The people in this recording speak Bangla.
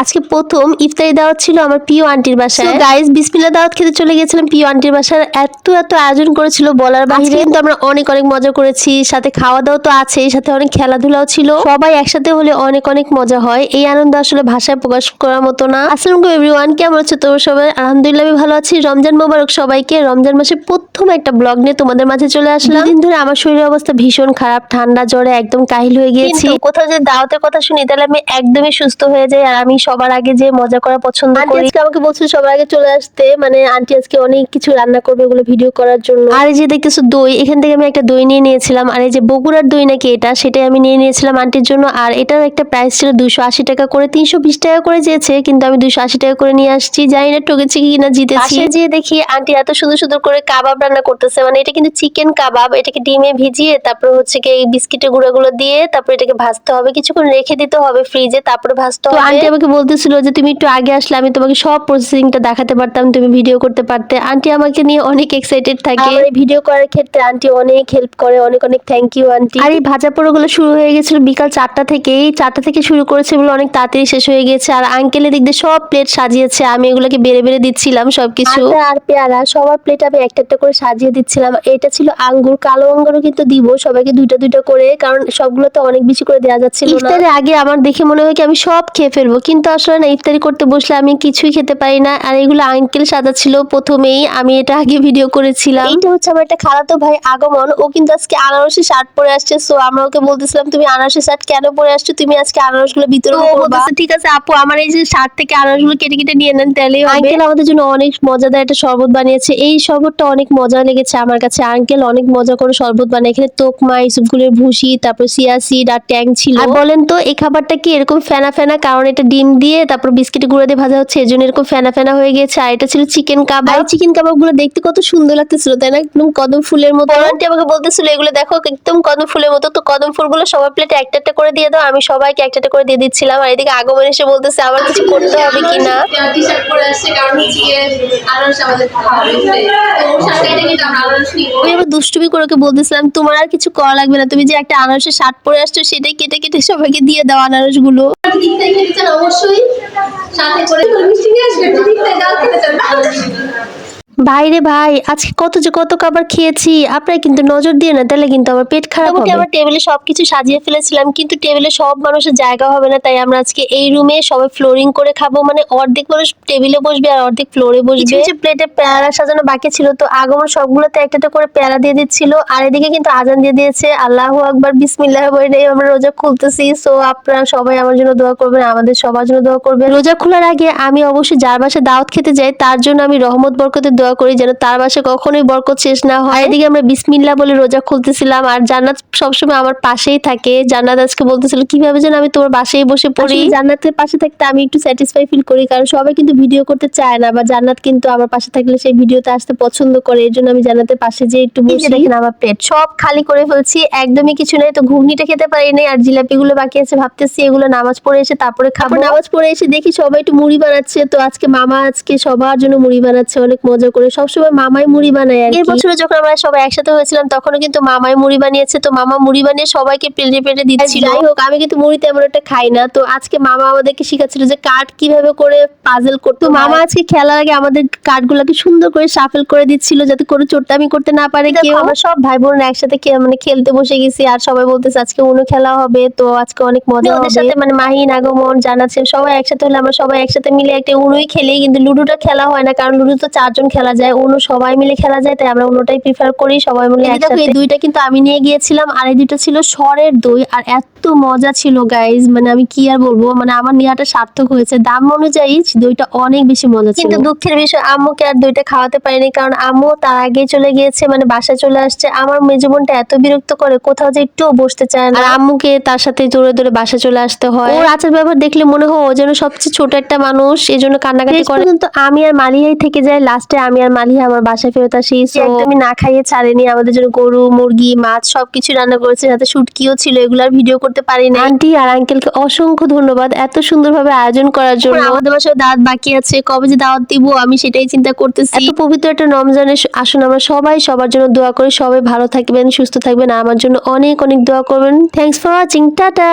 আজকে প্রথম ইফতারি দাওয়াত ছিল আমার প্রিয় আন্টির বাসায়। গাইস বিসমিল্লা দাওয়াত খেতে চলে গেছিলাম প্রিয় আন্টির বাসার এত এত আয়োজন করেছিল বলার বাইরে। কিন্তু আমরা অনেক অনেক মজা করেছি। সাথে খাওয়া দাওয়া তো আছেই সাথে অনেক খেলাধুলাও ছিল। সবাই একসাথে হলে অনেক অনেক মজা হয়। এই আনন্দ আসলে ভাষায় প্রকাশ করার মতো না। আসসালামু এভরিওয়ান কেমন আছো তোমরা সবাই? আলহামদুলিল্লাহ আমি ভালো আছি। রমজান মোবারক সবাইকে। রমজান মাসে প্রথম একটা ব্লগ নিয়ে তোমাদের মাঝে চলে আসলাম। দিন ধরে আমার শরীরের অবস্থা ভীষণ খারাপ ঠান্ডা জ্বরে একদম কাহিল হয়ে গিয়েছি। কোথাও যদি দাওয়াতের কথা শুনি তাহলে আমি একদমই সুস্থ হয়ে যাই। আর আমি সবার আগে যে মজা করা পছন্দ করি। আজকে আমাকে বলছিল সবার আগে চলে আসতে মানে আন্টি আজকে অনেক কিছু রান্না করবে ওগুলো ভিডিও করার জন্য। আর এই যে দেখতেছো দই এখান থেকে আমি একটা দই নিয়ে নিয়েছিলাম। আর এই যে বগুড়ার দই নাকি এটা সেটাই আমি নিয়ে নিয়েছিলাম আন্টির জন্য। আর এটার একটা প্রাইস ছিল দুশো আশি টাকা করে। তিনশো বিশ টাকা করে চেয়েছে কিন্তু আমি দুশো আশি টাকা করে নিয়ে আসছি। জানি না ঠকেছি কি না জিতেছি। যেয়ে দেখি আন্টি এত সুন্দর সুন্দর করে কাবাব রান্না করতেছে মানে এটা কিন্তু চিকেন কাবাব এটাকে ডিমে ভিজিয়ে তারপর হচ্ছে কি এই বিস্কিটের গুঁড়াগুলো দিয়ে তারপর এটাকে ভাজতে হবে। কিছুক্ষণ রেখে দিতে হবে ফ্রিজে তারপরে ভাজতে হবে। আন্টি আমাকে বলতেছিল যে তুমি একটু আগে আসলে আমি তোমাকে সব প্রসেসিংটা দেখাতে পারতাম তুমি ভিডিও করতে পারতে। আন্টি আমাকে নিয়ে অনেক এক্সাইটেড থাকে। ভিডিও করার ক্ষেত্রে আন্টি অনেক হেল্প করে অনেক অনেক থ্যাংক ইউ আন্টি আর এই ভাজা পোড়াগুলো শুরু হয়ে গেছিল বিকাল চারটা থেকেই চারটা থেকে শুরু করেছে বলে অনেক তাড়াতাড়ি শেষ হয়ে গেছে। আর আঙ্কেলের দিক দিয়ে সব প্লেট সাজিয়েছে। আমি এগুলোকে বেড়ে বেড়ে দিচ্ছিলাম সবকিছু। আর পেয়ারা সবার প্লেট আমি একটা একটা করে সাজিয়ে দিচ্ছিলাম। এটা ছিল আঙ্গুর কালো আঙ্গুরও কিন্তু দিব সবাইকে দুইটা দুইটা করে কারণ সবগুলো তো অনেক বেশি করে দেওয়া যাচ্ছিল না। ইফতারের আগে আমার দেখে মনে হয় কি আমি সব খেয়ে ফেলব কিন্তু আসলে না ইফতারি করতে বসলে আমি কিছুই খেতে পারি না। আর এগুলো আঙ্কেল সাজা ছিল প্রথমেই আমি এটা আগে ভিডিও করেছিলাম। এইটা হচ্ছে আমার একটা খালাতো ভাই আগমন ও কিন্তু আজকে আনারসি শার্ট পরে আসছে। সো আমরা ওকে বলতেছিলাম তুমি আনারসি শার্ট কেন পরে আসছো? তুমি আজকে আনারসগুলো করবা ঠিক আছে আপু আমার এই যে শার্ট থেকে আনারসগুলো কেটে কেটে নিয়ে নেন তাহলে আঙ্কেল আমাদের জন্য অনেক মজাদার একটা শরবত বানিয়েছে। এই শরবতটা অনেক মজা লেগেছে আমার কাছে। আঙ্কেল অনেক মজা করে শরবত বানায় এখানে তোকমা ইসুপগুলের ভুসি তারপর সিয়া সিড আর ট্যাং ছিল। আর বলেন তো এই খাবারটা কি এরকম ফেনা ফেনা? কারণ এটা ডিম দিয়ে তারপর বিস্কিট গুঁড়ো দিয়ে ভাজা হচ্ছে এজন্য এরকম ফেনা ফেনা হয়ে গেছে আর এটা ছিল চিকেন কাবাব চিকেন কাবাবগুলো দেখতে কত সুন্দর লাগতেছিল তাই না? একদম কদম ফুলের মতো। আন্টি আমাকে বলতেছিল এগুলো দেখো একদম কদম ফুলের মতো। তো কদম ফুলগুলো সবার প্লেটে একটা একটা করে দিয়ে দাও আমি সবাইকে একটা একটা করে দিয়ে দিচ্ছিলাম। আর এদিকে আগমন এসে বলতেছে আমার কিছু করতে হবে কিনা আমি আবার দুষ্টুমি করে ওকে বলতেছিলাম তোমার আর কিছু করা লাগবে না। তুমি যে একটা আনারসের শার্ট পরে আসছো সেটাই কেটে কেটে সবাইকে দিয়ে দাও আনারসগুলো চান অবশ্যই। সাথে করে মিষ্টি নিয়ে আসবেন যদি ইফতারি দাও খেতে চান ভাইরে ভাই আজকে কত যে কত খাবার খেয়েছি আপনারা কিন্তু নজর দিয়ে না তাহলে কিন্তু আমার পেট খারাপ হবে। আমার টেবিলে সবকিছু সাজিয়ে ফেলেছিলাম কিন্তু টেবিলে সব মানুষের জায়গা হবে না তাই আমরা আজকে এই রুমে সবাই ফ্লোরিং করে খাব মানে অর্ধেক মানুষ টেবিলে বসবে আর অর্ধেক ফ্লোরে বসবে। কিছু প্লেটে পেয়ারা সাজানো বাকি ছিল তো আগমন সবগুলোতে একটা একটা করে পেয়ারা দিয়ে দিচ্ছিল আর এদিকে কিন্তু আজান দিয়ে দিয়েছে আল্লাহ আকবার বিসমিল্লাহ বলে আমরা রোজা খুলতেছি সো আপনারা সবাই আমার জন্য দোয়া করবেন আমাদের সবার জন্য দোয়া করবেন। রোজা খোলার আগে আমি অবশ্যই যার বাসায় দাওয়াত খেতে যাই তার জন্য আমি রহমত বরকতের দোয়া করি যেন তার বাসায় কখনোই বরকত শেষ না হয়। এদিকে আমরা বিসমিল্লাহ বলে রোজা খুলতেছিলাম আর জান্নাত সবসময় আমার পাশেই থাকে। জান্নাত আজকে বলতেছিল কীভাবে যেন আমি তোমার বাসায় বসে পড়ি? জান্নাতের পাশে থাকতে আমি একটু স্যাটিসফাই ফিল করি কারণ সবাই কিন্তু ভিডিও করতে চায় না বা জান্নাত কিন্তু আমার পাশে থাকলে সেই ভিডিওতে আসতে পছন্দ করে এই জন্য আমি জান্নাতের পাশে যে একটু বসে। দেখেন আমার প্লেট সব খালি করে ফেলছি একদমই কিছু নেই তো ঘুগনিটা খেতে পারি নাই আর জিলাপি গুলো বাকি আছে ভাবতেছি এগুলো নামাজ পড়ে এসে তারপরে খাব। নামাজ পড়ে এসে দেখি সবাই একটু মুড়ি বানাচ্ছে তো আজকে মামা আজকে সবার জন্য মুড়ি বানাচ্ছে অনেক মজা করে সবসময় মামাই মুড়ি বানায় আর এর বছরে যখন আমরা সবাই একসাথে হয়েছিলাম তখনও কিন্তু মামাই মুড়ি বানিয়েছে তো মামা মুড়ি বানিয়ে সবাইকে প্লেটে প্লেটে দিচ্ছিল। যাই হোক আমি কিন্তু মুড়ি তেমন একটা খাই না তো আজকে মামা আমাদেরকে শিখাচ্ছিল যে কাঠ কীভাবে করে পাজল করতে তো মামা আজকে খেলার আগে আমাদের কাঠগুলোকে সুন্দর করে সাফেল করে দিচ্ছিল যাতে কোনো চোট্টামি করতে না পারে কেউ। আমরা সব ভাই বোন একসাথে মানে খেলতে বসে গেছি আর সবাই বলতেছে আজকে উনো খেলা হবে তো আজকে অনেক মজা হবে। সাথে মানে মাহিন আগমন জানাচ্ছে সবাই একসাথে হলে আমরা সবাই একসাথে মিলে একটা উনোই খেলি কিন্তু লুডোটা খেলা হয় না কারণ লুডো তো চারজন খেলা যায় উনো সবাই মিলে খেলা যায় তাই আমরা উনোটাই প্রিফার করি সবাই মিলে একসাথে এই দুইটা কিন্তু আমি নিয়ে গিয়েছিলাম আর এই দুইটা ছিল সরের দই আর এত মজা ছিল গাইজ মানে আমি কি আর বলব মানে আমার নেওয়াটা সার্থক হয়েছে। দাম অনুযায়ী দইটা অনেক বেশি মজা ছিল। কিন্তু দুঃখের বিষয় আম্মুকে আর দইটা খাওয়াতে পারিনি কারণ আম্মু তার আগে চলে গিয়েছে মানে বাসায় চলে আসছে। আমার মেজো বোনটা এত বিরক্ত করে কোথাও যে একটু বসতে চায় না। আর আম্মুকে তার সাথে দৌড়ে দৌড়ে বাসায় চলে আসতে হয়। ওর আচার ব্যবহার দেখলে মনে হয় ও যেন সবচেয়ে ছোট একটা মানুষ এই জন্য কান্নাকাটি করে। কিন্তু আমি আর মালিহাই থেকে যাই লাস্টে আমি আর মালিহা আমার বাসায় ফেরত আসি। একদমই না খাইয়ে ছাড়েনি। আমাদের জন্য গরু মুরগি মাছ সবকিছু রান্না করেছে সাথে শুটকিও ছিল। এগুলার ভিডিও করতে পারিনি। আন্টি আর আঙ্কেলকে অসংখ্য ধন্যবাদ এত সুন্দরভাবে আয়োজন করার জন্য। আমাদের বাসায় দাওয়াত বাকি আছে। কবে যে দাওয়াত দিব আমি সেটাই চিন্তা করতেছি। এত পবিত্র একটা রমজানে আসুন আমরা সবাই সবার জন্য দোয়া করি। সবাই ভালো থাকবেন সুস্থ থাকবেন। আমার জন্য অনেক অনেক দোয়া করবেন। Thanks for watching tata!